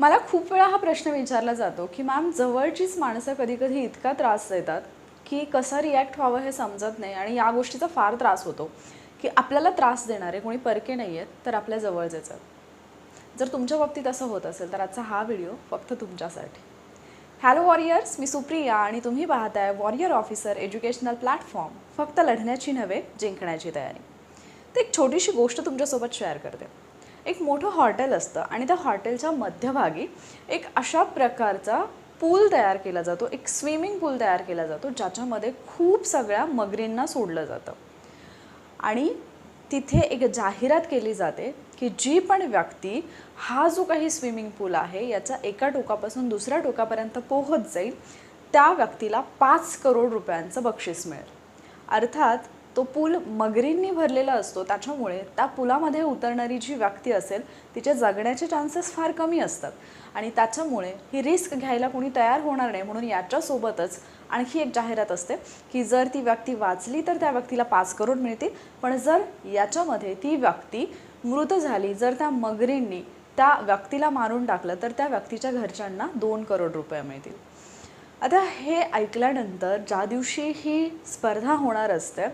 मला खूप वेळा हा प्रश्न विचारला जातो की मॅम जवळचीच माणसं कधी कधी इतका त्रास देतात की कसं रिॲक्ट व्हावं हे समजत नाही आणि या गोष्टीचा फार त्रास होतो की आपल्याला त्रास देणारे कोणी परके नाही आहेत तर आपल्या जवळचेच आहेत. जर तुमच्या बाबतीत असं होत असेल तर आजचा हा व्हिडिओ फक्त तुमच्यासाठी. हॅलो वॉरियर्स मी सुप्रिया आणि तुम्ही पाहताय वॉरियर ऑफिसर एज्युकेशनल प्लॅटफॉर्म फक्त लढण्याची नव्हे जिंकण्याची तयारी. तर एक छोटीशी गोष्ट तुमच्यासोबत शेअर करते. एक मोठं हॉटेल असतं आणि त्या हॉटेलच्या मध्यभागी एक अशा प्रकारचा पूल तयार केला जातो एक स्विमिंग पूल तयार केला जातो ज्याच्यामध्ये खूप सगळ्या मगरींना सोडलं जातं. आणि तिथे एक जाहिरात केली जाते की जी पण व्यक्ती हा जो काही स्विमिंग पूल आहे याचा एका टोकापासून दुसऱ्या टोकापर्यंत पोहोच जाईल त्या व्यक्तीला पाच करोड रुपयांचं बक्षीस मिळेल. अर्थात तो पूल मगरींनी भरलेला असतो त्याच्यामुळे त्या पुलामध्ये उतरणारी जी व्यक्ती असेल तिचे जगण्याचे चान्सेस फार कमी असतात. आणि त्याच्यामुळे ही रिस्क घ्यायला कोणी तयार होणार नाही म्हणून याच्यासोबतच आणखी एक जाहिरात असते की जर ती व्यक्ती वाचली तर त्या व्यक्तीला पाच करोड मिळतील. पण जर याच्यामध्ये ती व्यक्ती मृत झाली जर त्या मगरींनी त्या व्यक्तीला मारून टाकलं तर त्या व्यक्तीच्या घरच्यांना दोन करोड रुपये मिळतील. आता हे ऐकल्यानंतर ज्या दिवशी ही स्पर्धा होणार असते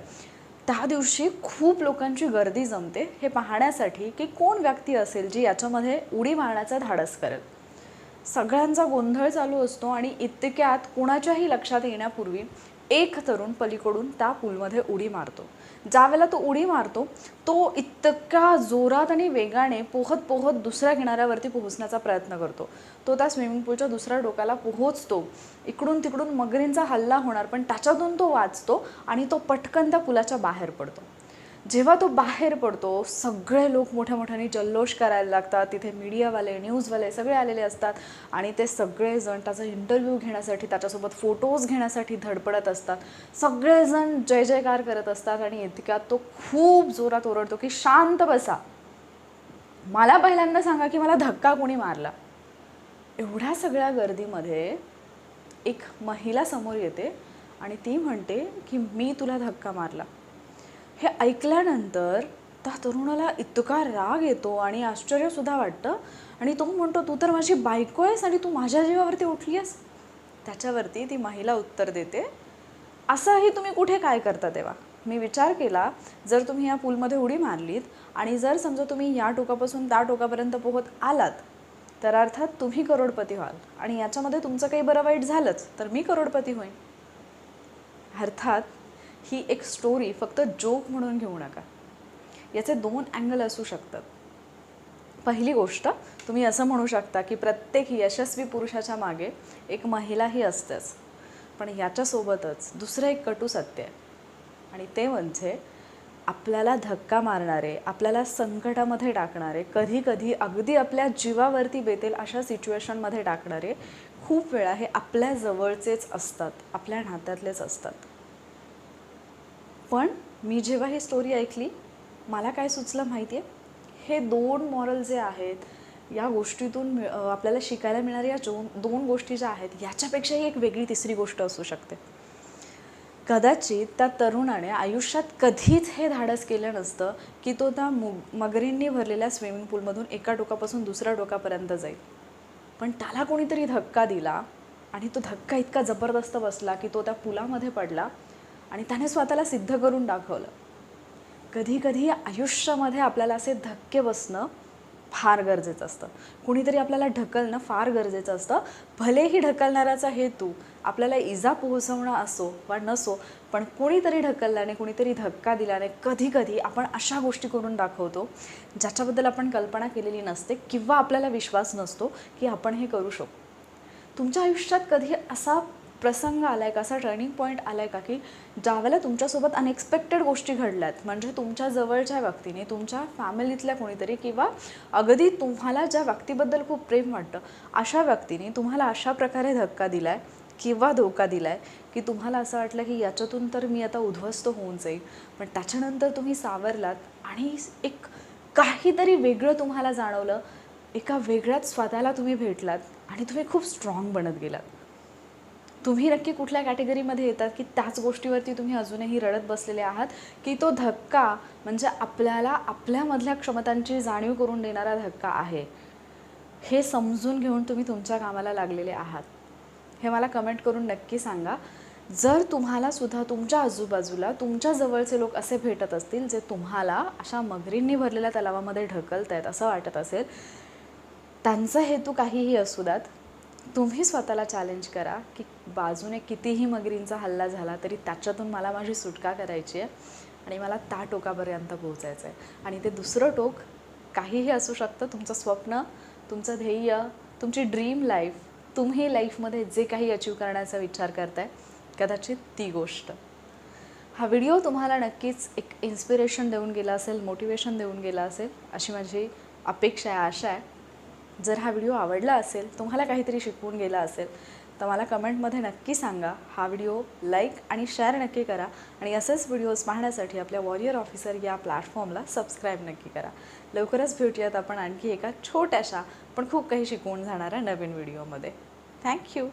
त्या दिवशी खूप लोकांची गर्दी जमते. हे पाहण्यासाठी की कोण व्यक्ती असेल जी याच्यामध्ये उडी मारण्याचा धाडस करेल. सगळ्यांचा गोंधळ चालू असतो आणि इतक्यात कुणाच्याही लक्षात येण्यापूर्वी एक तरुण पलीकडून त्या पूलमध्ये उडी मारतो. ज्यावेळेला तो उडी मारतो तो इतक्या जोरात आणि वेगाने पोहत पोहत दुसऱ्या किनाऱ्यावरती पोहोचण्याचा प्रयत्न करतो. तो त्या स्विमिंग पूलच्या दुसऱ्या डोक्याला पोहोचतो. इकडून तिकडून मगरींचा हल्ला होणार पण त्याच्यातून तो वाचतो आणि तो पटकन त्या पुलाच्या बाहेर पडतो. जेव्हा तो बाहेर पडतो सगळे लोक मोठ्या मोठ्याने जल्लोष करायला लागतात. तिथे मीडियावाले न्यूजवाले सगळे आलेले असतात आणि ते सगळेजण त्याचा इंटरव्ह्यू घेण्यासाठी त्याच्यासोबत फोटोज घेण्यासाठी धडपडत असतात. सगळेजण जय जयकार करत असतात आणि इतक्यात तो खूप जोरात ओरडतो की शांत बसा. मला पहिल्यांदा सांगा की मला धक्का कोणी मारला. एवढ्या सगळ्या गर्दीमध्ये एक महिला समोर येते आणि ती म्हणते की मी तुला धक्का मारला. हे ऐकल्यानंतर त्या तरुणाला इतका राग येतो आणि आश्चर्यसुद्धा वाटतं. आणि तो म्हणतो तू तर माझी बायको आहेस आणि तू माझ्या जीवावरती उठली आहेस त्याच्यावरती ती महिला उत्तर देते असंही तुम्ही कुठे काय करता तेव्हा मी विचार केला जर तुम्ही या पूलमध्ये उडी मारलीत आणि जर समजा तुम्ही या टोकापासून त्या टोकापर्यंत पोहत आलात तर अर्थात तुम्ही करोडपती व्हाल आणि याच्यामध्ये तुमचं काही बरं वाईट झालंच तर मी करोडपती होईन. अर्थात ही एक स्टोरी फक्त जोक म्हणून घेऊ नका. याचे दोन अँगल असू शकतात. पहिली गोष्ट तुम्ही असं म्हणू शकता की प्रत्येक यशस्वी पुरुषाच्या मागे एक महिलाही असतेच. पण याच्यासोबतच दुसरं एक कटू सत्य आहे. आणि ते म्हणजे आपल्याला धक्का मारणारे आपल्याला संकटामध्ये टाकणारे कधी कधी अगदी आपल्या जीवावरती बेतेल अशा सिच्युएशनमध्ये टाकणारे खूप वेळा हे आपल्या जवळचेच असतात आपल्या नात्यातलेच असतात. पण मी जेव्हा ही स्टोरी ऐकली मला काय सुचलं माहिती आहे हे दोन मॉरल जे आहेत या गोष्टीतून मिळ- आपल्याला शिकायला मिळणाऱ्या या दोन दोन गोष्टी ज्या आहेत याच्यापेक्षाही एक वेगळी तिसरी गोष्ट असू शकते. कदाचित त्या तरुणाने आयुष्यात कधीच हे धाडस केलं नसतं की तो त्या मु मगरींनी भरलेल्या स्विमिंग पूलमधून एका टोकापासून दुसऱ्या टोकापर्यंत जाईल. पण त्याला कोणीतरी धक्का दिला आणि तो धक्का इतका जबरदस्त बसला की तो त्या पुलामध्ये पडला आणि त्याने स्वतःला सिद्ध करून दाखवलं. कधी कधी आयुष्यामध्ये आपल्याला असे धक्के बसणं फार गरजेचं असतं. कुणीतरी आपल्याला ढकलणं फार गरजेचं असतं. भलेही ढकलणाऱ्याचा हेतू आपल्याला इजा पोहोचवणं असो वा नसो पण कोणीतरी ढकलल्याने कुणीतरी धक्का दिल्याने कधी कधी आपण अशा गोष्टी करून दाखवतो ज्याच्याबद्दल आपण कल्पना केलेली नसते किंवा आपल्याला विश्वास नसतो की आपण हे करू शकतो तुमच्या आयुष्यात कधी असा प्रसंग आलाय का? असा टर्निंग पॉईंट आलाय का की ज्यावेळेला तुमच्यासोबत अनएक्सपेक्टेड गोष्टी घडल्यात म्हणजे तुमच्या जवळच्या व्यक्तीने तुमच्या फॅमिलीतल्या कोणीतरी किंवा अगदी तुम्हाला ज्या व्यक्तीबद्दल खूप प्रेम वाटतं अशा व्यक्तीने तुम्हाला अशा प्रकारे धक्का दिलाय किंवा धोका दिलाय की तुम्हाला असं वाटलं की याच्यातून तर मी आता उद्ध्वस्त होऊन जाईल. पण त्याच्यानंतर तुम्ही सावरलात आणि एक काहीतरी वेगळं तुम्हाला जाणवलं एका वेगळ्याच स्वतःला तुम्ही भेटलात आणि तुम्ही खूप स्ट्रॉंग बनत गेलात. तुम्ही नक्की कुठल्या कॅटेगरीमध्ये येतात की त्याच गोष्टीवरती तुम्ही अजूनही रडत बसलेले आहात की तो धक्का म्हणजे आपल्याला आपल्यामधल्या क्षमतांची जाणीव करून देणारा धक्का आहे? हे समजून घेऊन तुम्ही तुमच्या कामाला लागलेले आहात. हे मला कमेंट करून नक्की सांगा. जर तुम्हाला सुद्धा तुमच्या आजूबाजूला तुमच्या जवळचे लोक असे भेटत असतील जे तुम्हाला अशा मगरींनी भरलेल्या तलावामध्ये ढकलत आहेत असं वाटत असेल त्यांचा हेतू काहीही असू द्यात तुम्ही स्वतःला चॅलेंज करा की बाजूने कितीही मगरींचा हल्ला झाला तरी त्याच्यातून मला माझी सुटका करायची आहे आणि मला त्या टोकापर्यंत पोहोचायचं आहे. आणि ते दुसरं टोक काहीही असू शकतं. तुमचं स्वप्न तुमचं ध्येय तुमची ड्रीम लाईफ तुम्ही लाईफमध्ये जे काही अचीव करण्याचा विचार करताय कदाचित ती गोष्ट. हा व्हिडिओ तुम्हाला नक्कीच एक इन्स्पिरेशन देऊन गेला असेल मोटिवेशन देऊन गेला असेल अशी माझी अपेक्षा आहे आशा आहे. जर हा व्हिडिओ आवडला असेल तुम्हाला काहीतरी शिकवून गेला असेल तर मला कमेंटमध्ये नक्की सांगा. हा व्हिडिओ लाईक आणि शेअर नक्की करा. आणि असेच व्हिडिओज पाहण्यासाठी आपल्या वॉरियर ऑफिसर या प्लॅटफॉर्मला सबस्क्राईब नक्की करा. लवकरच भेटूयात आपण आणखी एका छोट्याशा पण खूप काही शिकवून जाणाऱ्या नवीन व्हिडिओमध्ये थँक्यू